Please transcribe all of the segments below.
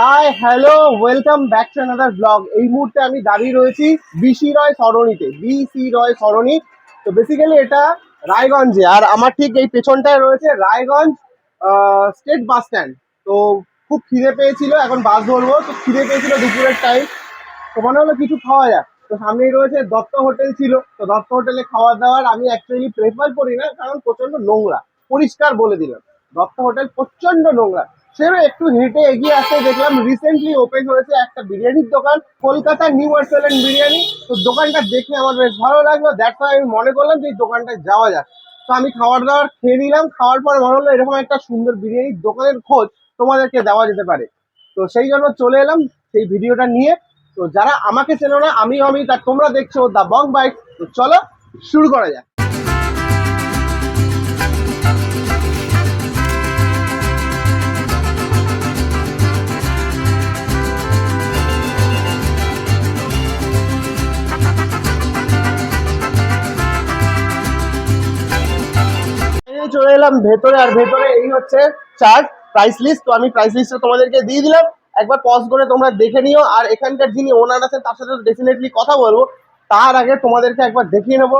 Hi hello welcome back to another blog এই মুহূর্তে আমি দাঁড়িয়ে রয়েছি বিসি রয় সরণিতে বিসি রয় সরণি তো বেসিক্যালি এটা রায়গঞ্জে, আর আমার ঠিক এই পেছনটায় রয়েছে রায়গঞ্জ স্টেট বাস স্ট্যান্ড তো খুব খিদে পেয়েছিল, এখন বাস ধরবো। তো খিদে পেয়েছিল দুপুরের টাইম তো মনে হলো কিছু খাওয়া যাক। তো সামনেই রয়েছে দত্ত হোটেল ছিল। তো দত্ত হোটেলে খাওয়া দাওয়ার আমি অ্যাকচুয়ালি প্রেফার করি না, কারণ প্রচণ্ড নোংরা। পরিষ্কার বলে দিলাম। দত্ত হোটেল প্রচণ্ড নোংরা। সেও একটু হেঁটে এগিয়ে আসতে দেখলাম রিসেন্টলি ওপেন হয়েছে একটা বিরিয়ানির দোকান, কলকাতা নিউ আর্সেলেন্ট বিরিয়ানি। তো দোকানটা দেখে আমার বেশ ভালো লাগল। দ্যাটস আমি মনে করলাম যে এই দোকানটায় যাওয়া যাক। তো আমি খাবার দাবার খেয়ে নিলাম। খাওয়ার পর মনে হলো এরকম একটা সুন্দর বিরিয়ানির দোকানের খোঁজ তোমাদেরকে দেওয়া যেতে পারে। তো সেই জন্য চলে এলাম সেই ভিডিওটা নিয়ে। তো যারা আমাকে চেনো না, আমিও আমি, তা তোমরা দেখছ দ্য বং বাইক তো চলো শুরু করা যাক। এই চলে এলাম। ভেতরে, আর ভেতরে এই হচ্ছে চার্ট প্রাইস লিস্ট তো আমি প্রাইস লিস্টটা তোমাদেরকে দিয়ে দিলাম। একবার পজ করে তোমরা দেখে নিও। আর এখানকার যিনি ওনার আছেন, তার সাথে ডেফিনেটলি কথা বলব। তার আগে তোমাদেরকে একবার দেখিয়ে নেব।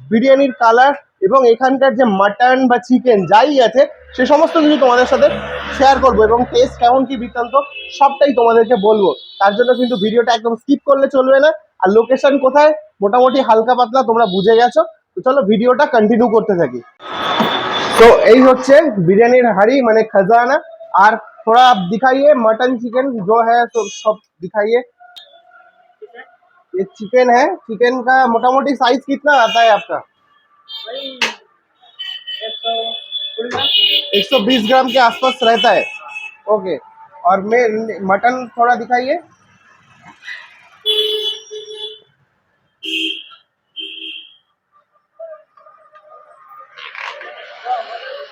বিরিয়ানির কালার এবং এখানকার যে মাটন বা চিকেন যাই আছে, সে সমস্ত কিছু তোমাদের সাথে শেয়ার করব এবং টেস্ট কেমন, কি বৃত্তান্ত, সবটাই তোমাদেরকে বলব। তার জন্য কিন্তু ভিডিওটা একদম স্কিপ করলে চলবে না। আর লোকেশন কোথায়? মোটামুটি হালকা পাতলা তোমরা বুঝে গেছো। তো চলো ভিডিওটা কন্টিনিউ করতে থাকি। तो यही হচ্ছে বিরিয়ানির হাড়ি মানে खजाना और थोड़ा आप दिखाइए मटन चिकन जो है तो सब दिखाइए ये चिकन है चिकन का मोटा मोटी साइज कितना आता है आपका 120 ग्राम के आसपास रहता है ओके और मैं मटन थोड़ा दिखाइए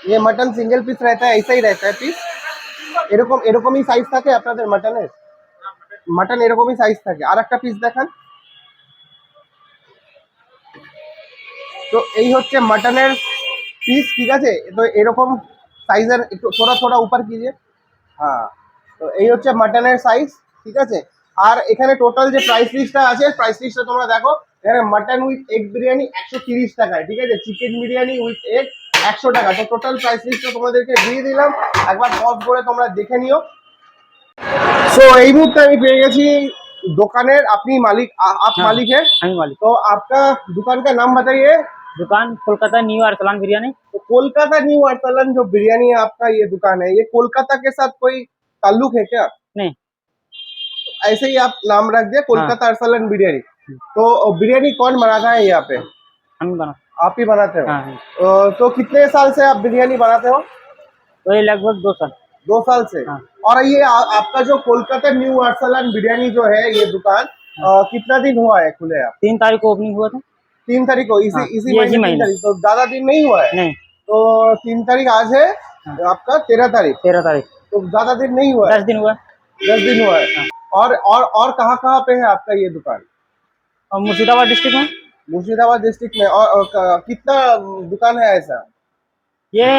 ये मटन सिंगल पीस रहता है ऐसा ही रहता है পিস এরকম এরকমই সাইজ থাকে আপনাদের মাটনের মাটন এরকমই সাইজ থাকে আর একটা পিস দেখান তো এই হচ্ছে মাটনের পিস ঠিক আছে তো এরকম সাইজের একটু থোড়া থোড়া উপর কিজিয়ে হ্যাঁ তো এই হচ্ছে মাটনের সাইজ ঠিক আছে আর এখানে টোটাল যে প্রাইস লিস্টটা আছে প্রাইস লিস্টটা তোমরা দেখো এখানে মাটন উইথ এগ বিরিয়ানি একশো তিরিশ টাকায় ঠিক আছে চিকেন বিরিয়ানি উইথ এগ একশো টাকা তো টোটাল প্রাইস লিস্টটা তোমাদেরকে দিয়ে দিলাম একবার পজ করে তোমরা দেখে নিও সো এই মুহূর্তে আমি পেয়ে গেছি দোকানের আপনি মালিক आ- आप हाँ। मालिक है हमी मालिक तो आपका दुकान का नाम बताइए दुकान कोलकाता न्यू अरसलान बिरयानी तो कोलकाता न्यू अरसलन जो बिरयानी है आपका ये दुकान है ये कोलकाता के साथ कोई ताल्लुक है क्या नहीं ऐसे ही आप नाम रख दिया कोलकाता अरसलन बिरयानी तो बिरयानी कौन बनाता है यहाँ पे हमी बना आप ही बनाते हो? हाँ हाँ। तो कितने साल से आप बिरयानी बनाते हो? तो ये लगभग दो साल। दो साल से? हाँ। और ये आ, आपका जो कोलकाता न्यू अरसलन बिरयानी जो है ये दुकान अ, कितना दिन हुआ है खुले आप? तीन तारीख को ओपनिंग हुआ था। तीन तारीख को? इसी हाँ, इसी महीने महीने। तो ज़्यादा दिन नहीं हुआ है? नहीं। तो तीन तारीख आज है हाँ। आपका तेरह तारीख। तेरह तारीख। तो ज़्यादा दिन नहीं हुआ दस दिन हुआ दस दिन हुआ है। और और और कहाँ कहाँ पे है आपका ये दुकान? मुर्शिदाबाद डिस्ट्रिक्ट में मुर्शिदाबाद डिस्ट्रिक्ट में और, और क- कितना दुकान है ऐसा ये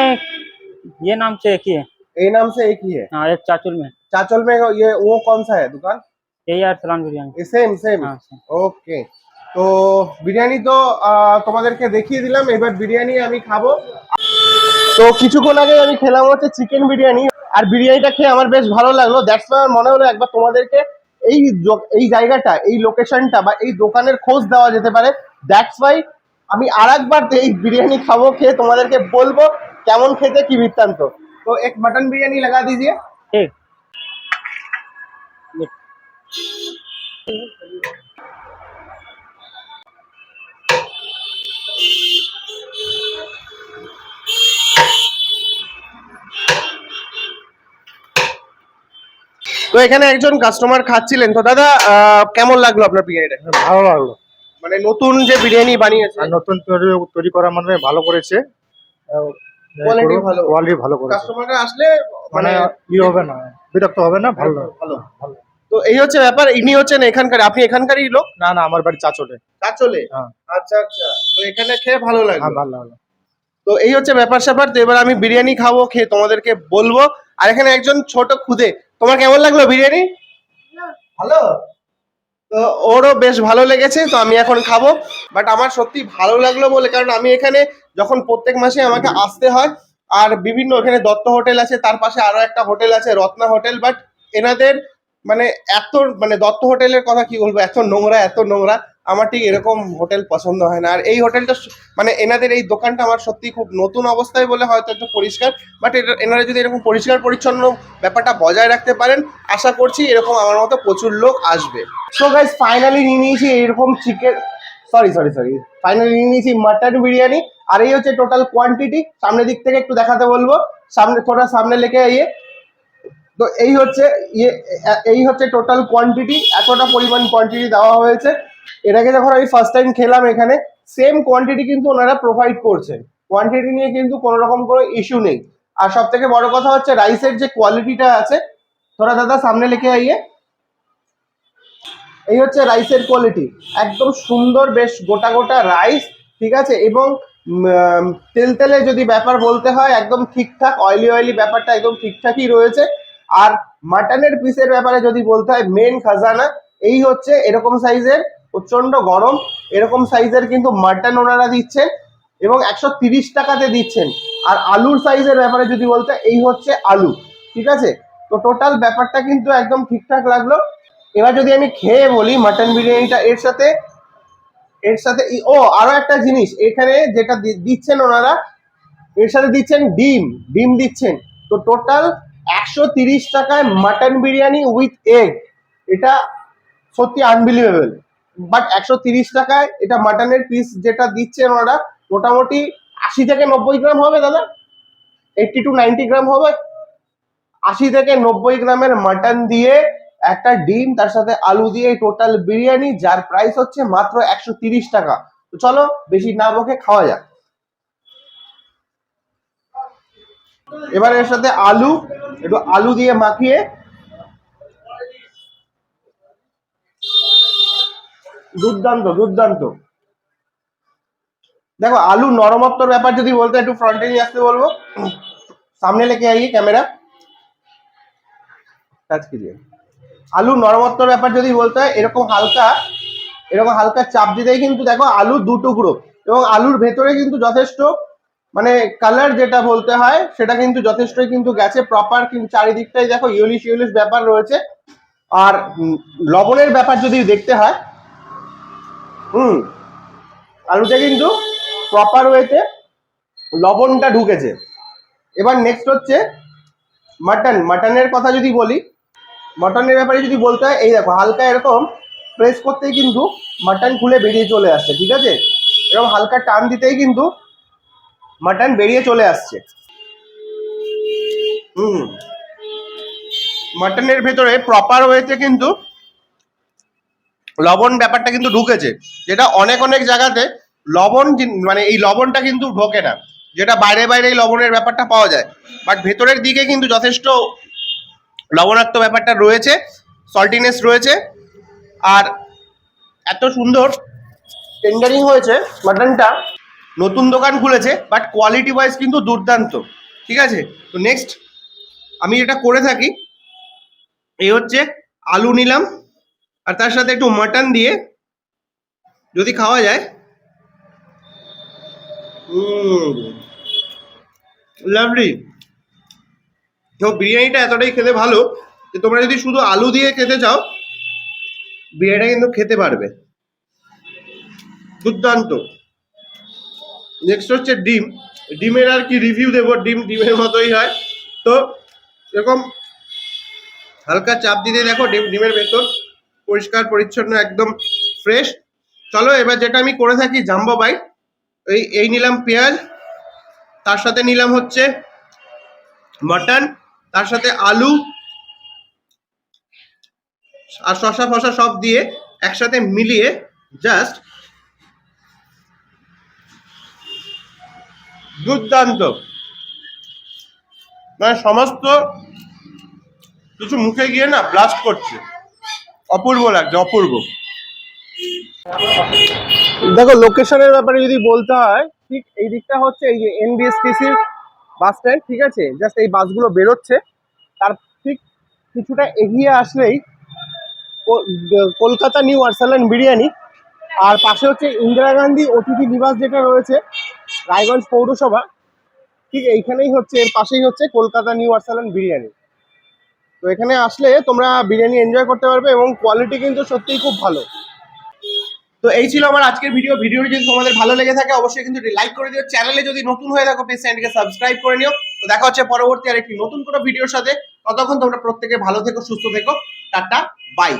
ये नाम से एक ही है ये नाम से एक ही है हाँ एक चाचुल में चाचल में ये वो कौन सा है दुकान यही अरसलान बिरयानी ये सेम सेम हाँ same। ওকে তো বিরিয়ানি তো আহ, তোমাদেরকে দেখিয়ে দিলাম এবার বিরিয়ানি আমি খাবো তো কিছুক্ষণ আগে আমি খেলাম হচ্ছে চিকেন বিরিয়ানি আর বিরিয়ানিটা খেয়ে আমার বেশ ভালো লাগলো দ্যাটস আমার মনে হলো একবার তোমাদেরকে এই জ- এই জায়গাটা এই লোকেশনটা বা এই দোকানের খোঁজ দেওয়া যেতে পারে দ্যাটস ওয়াই আমি আর একবার এই বিরিয়ানি খাব খেয়ে তোমাদেরকে বলব কেমন খেতে কি বৃত্তান্ত। তো এক মটন বিরিয়ানি লাগা দিজিয়ে। ঠিক। তো এখানে একজন কাস্টমার খাচ্ছিলেন। তো দাদা কেমন লাগল আপনার বিরিয়ানিটা? ভালো লাগল। মানে নতুন যে বিরিয়ানি বানিয়েছে। আর নতুন তৈরি তৈরি করার মাধ্যমে ভালো করেছে। Quality ভালো। কোয়ালিটি ভালো করেছে। কাস্টমাররা আসলে মানে মানে ই হবে না বিরক্ত হবে না ভালো ভালো। ভালো। তো এই হচ্ছে ব্যাপার ইনি হচ্ছেন এখানকার আপনি এখানকারই লোক? না না আমার বাড়ি চাচলে। কাচলে হ্যাঁ। আচ্ছা আচ্ছা। তো এখানে খেয়ে ভালো হ্যাঁ লাগল ভালো লাগল। তো এই হচ্ছে ব্যাপার স্যাপার তো এবার আমি বিরিয়ানি খাব খেয়ে তোমাদেরকে বলব। আর এখানে একজন ছোট খুদে তোমার কেমন লাগল বিরিয়ানি? ভালো। তো ওরও বেশ ভালো লেগেছে, তো আমি এখন খাব। বাট আমার সত্যি ভালো লাগল বলে, কারণ আমি এখানে যখন প্রত্যেক মাসে আমাকে আসতে হয়, আর বিভিন্ন এখানে দত্ত হোটেল আছে, তার পাশে আরও একটা হোটেল আছে, রত্না হোটেল বাট এনাদের মানে এত মানে দত্ত হোটেলের কথা কি বলব? এত নোংরা এত নোংরা। আমার ঠিক এরকম হোটেল পছন্দ হয় না। আর এই হোটেলটা মানে এনাদের এই দোকানটা আমার সত্যি খুব নতুন অবস্থায় বলে হয়তো একটু পরিষ্কার বাট এনারা যদি এরকম পরিষ্কার পরিচ্ছন্ন ব্যাপারটা বজায় রাখতে পারেন, আশা করছি এরকম আমার মতো প্রচুর লোক আসবে। সো গাইস ফাইনালি নিয়ে নিয়েছি এরকম chicken sorry sorry sorry finally নিয়ে নিয়েছি মাটন বিরিয়ানি। আর এই হচ্ছে টোটাল কোয়ান্টিটি সামনের দিক থেকে একটু দেখাতে বলব। সামনে থোড়া সামনে লেগে ইয়ে তো এই হচ্ছে ইয়ে এই হচ্ছে টোটাল কোয়ান্টিটি এতটা পরিমাণ কোয়ান্টিটি দেওয়া হয়েছে। এটাকে যখন আমি ফার্স্ট টাইম খেলাম এখানে সেম কোয়ান্টিটি কিন্তু ওনারা প্রোভাইড করছেন। কোয়ান্টিটি নিয়ে কিন্তু কোনো রকম কোনো ইস্যু নেই। আর সব থেকে বড় কথা হচ্ছে রাইসের যে কোয়ালিটিটা আছে থোড়া দাদা সামনে লিখে আইয়ে। এই হচ্ছে রাইসের কোয়ালিটি একদম সুন্দর বেশ গোটা গোটা রাইস ঠিক আছে? এবং তেল তেলে যদি ব্যাপার বলতে হয়, একদম ঠিকঠাক অয়েলি অয়েলি ব্যাপারটা একদম ঠিকঠাকই রয়েছে। আর মাটনের পিসের ব্যাপারে যদি বলতে হয় মেন খাজানা, এই হচ্ছে এরকম সাইজের প্রচণ্ড গরম, এরকম সাইজের কিন্তু মাটন ওনারা দিচ্ছেন এবং একশো তিরিশ টাকাতে দিচ্ছেন। আর আলুর সাইজের ব্যাপারে যদি বলতে এই হচ্ছে আলু, ঠিক আছে? তো টোটাল ব্যাপারটা কিন্তু একদম ঠিকঠাক লাগল। এবার যদি আমি খেয়ে বলি মাটন বিরিয়ানিটা, এর সাথে এর সাথে, ও, আরও একটা জিনিস, এখানে যেটা দিচ্ছেন ওনারা, এর সাথে দিচ্ছেন ডিম ডিম দিচ্ছেন। তো টোটাল একশো তিরিশ টাকায় মাটন বিরিয়ানি উইথ এগ এটা সত্যি আনবিলিভেবল বাট একশো তিরিশ টাকায় এটা মাটনের পিস যেটা দিচ্ছেন ওনারা মোটামুটি আশি থেকে নব্বই গ্রাম হবে দাদা। এইটটি টু নাইনটি গ্রাম হবে। আশি থেকে নব্বই গ্রামের মাটন দিয়ে একটা ডিম, তার সাথে আলু দিয়ে টোটাল বিরিয়ানি, যার প্রাইস হচ্ছে মাত্র একশো তিরিশ টাকা। তো চলো, বেশি না বকে খাওয়া যাক। এবার এর সাথে আলু একটু আলু দিয়ে মাখিয়ে দুর্দান্ত দুর্দান্ত। দেখো, আলু নরমত্তর ব্যাপার যদি বলতে একটু ফ্রন্টে নিয়ে আসতে বলব। সামনে লেখে আইয়ে ক্যামেরা আলু নরমত্তর ব্যাপার যদি বলতে হয়, এরকম হালকা এরকম হালকা চাপ দিতেই কিন্তু দেখো, আলু দু টুকরো এবং আলুর ভেতরে কিন্তু যথেষ্ট মানে কালার যেটা বলতে হয়, সেটা কিন্তু যথেষ্টই কিন্তু গেছে প্রপার কিন্তু চারিদিকটাই দেখো ইউলিশ ইউলিশ ব্যাপার রয়েছে। আর লবণের ব্যাপার যদি দেখতে হয়, হুম, আলুতে কিন্তু প্রপার ওয়েতে লবণটা ঢুকেছে। এবার নেক্সট হচ্ছে মাটন মাটনের কথা যদি বলি মাটনের ব্যাপারে যদি বলতে হয়, এই দেখো হালকা এরকম প্রেস করতেই কিন্তু মাটন খুলে বেরিয়ে চলে আসছে, ঠিক আছে? এরকম হালকা টান দিতেই কিন্তু মাটন বেরিয়ে চলে আসছে। হুম। মাটনের ভেতরে প্রপার ওয়েতে কিন্তু লবণ ব্যাপারটা কিন্তু ঢুকেছে। যেটা অনেক অনেক জায়গাতে লবণ মানে এই লবণটা কিন্তু ঢোকে না। যেটা বাইরে বাইরে এই লবণের ব্যাপারটা পাওয়া যায়। বাট ভেতরের দিকে কিন্তু যথেষ্ট লবণাক্ত ব্যাপারটা রয়েছে সল্টিনেস রয়েছে। আর এত সুন্দর টেন্ডারিং হয়েছে মাটনটা। নতুন দোকান খুলেছে বাট কোয়ালিটি ওয়াইজ কিন্তু দুর্দান্ত। ঠিক আছে? তো নেক্সট আমি যেটা করে থাকি, এই হচ্ছে আলু নিলাম, আর তার সাথে একটু মাটন দিয়ে, যদি খাওয়া যায় লাভলি তো বিরিয়ানিটা এতটাই খেতে ভালো, যে তোমরা যদি শুধু আলু দিয়ে খেতে চাও, বিরিয়ানিটা কিন্তু খেতে পারবে। দুর্দান্ত। নেক্সট হচ্ছে ডিম। ডিমের আর কি রিভিউ দেবো, ডিম ডিমের মতোই হয়। তো এরকম হালকা চাপ দিতে দেখো, ডিম, ডিমের ভেতর পরিষ্কার, পরিচ্ছন্ন, একদম ফ্রেশ চলো, এবার যেটা আমি করে থাকি, জাম্বো বাইট এই এই নিলাম পেঁয়াজ। তার সাথে নিলাম হচ্ছে মটন। তার সাথে আলু। আর শশা ফসা সব দিয়ে একসাথে মিলিয়ে জাস্ট দুর্দান্ত মানে সমস্ত কিছু মুখে গিয়ে না ব্লাস্ট করছে। অপূর্ব লাগছে, অপূর্ব। দেখো লোকেশনের ব্যাপারে যদি বলতে হয়, ঠিক এই দিকটা হচ্ছে এই যে এনবিএসটিসির বাস স্ট্যান্ড ঠিক আছে? জাস্ট এই বাসগুলো বেরোচ্ছে। তার ঠিক কিছুটা এগিয়ে আসলেই কলকাতা নিউ আর্সালান বিরিয়ানি আর পাশে হচ্ছে ইন্দিরা গান্ধী অতিথি নিবাস যেটা রয়েছে, রায়গঞ্জ পৌরসভা, ঠিক এইখানেই হচ্ছে, এর পাশেই হচ্ছে কলকাতা নিউ আর্সালান বিরিয়ানি। তো এখানে আসলে তোমরা বিরিয়ানি এনজয় করতে পারবে এবং কোয়ালিটি কিন্তু সত্যিই খুব ভালো। তো এই ছিল আমার আজকের ভিডিও ভিডিওটি যদি তোমাদের ভালো লেগে থাকে, অবশ্যই কিন্তু লাইক করে দিও। চ্যানেলে যদি নতুন হয়ে থাকো প্লিজ চ্যানেলকে সাবস্ক্রাইব করে নিও। তো দেখা হচ্ছে পরবর্তী আর একটি নতুন কোনো ভিডিওর সাথে। ততক্ষণ তোমরা প্রত্যেকে ভালো থেকো, সুস্থ থেকো। Tata bye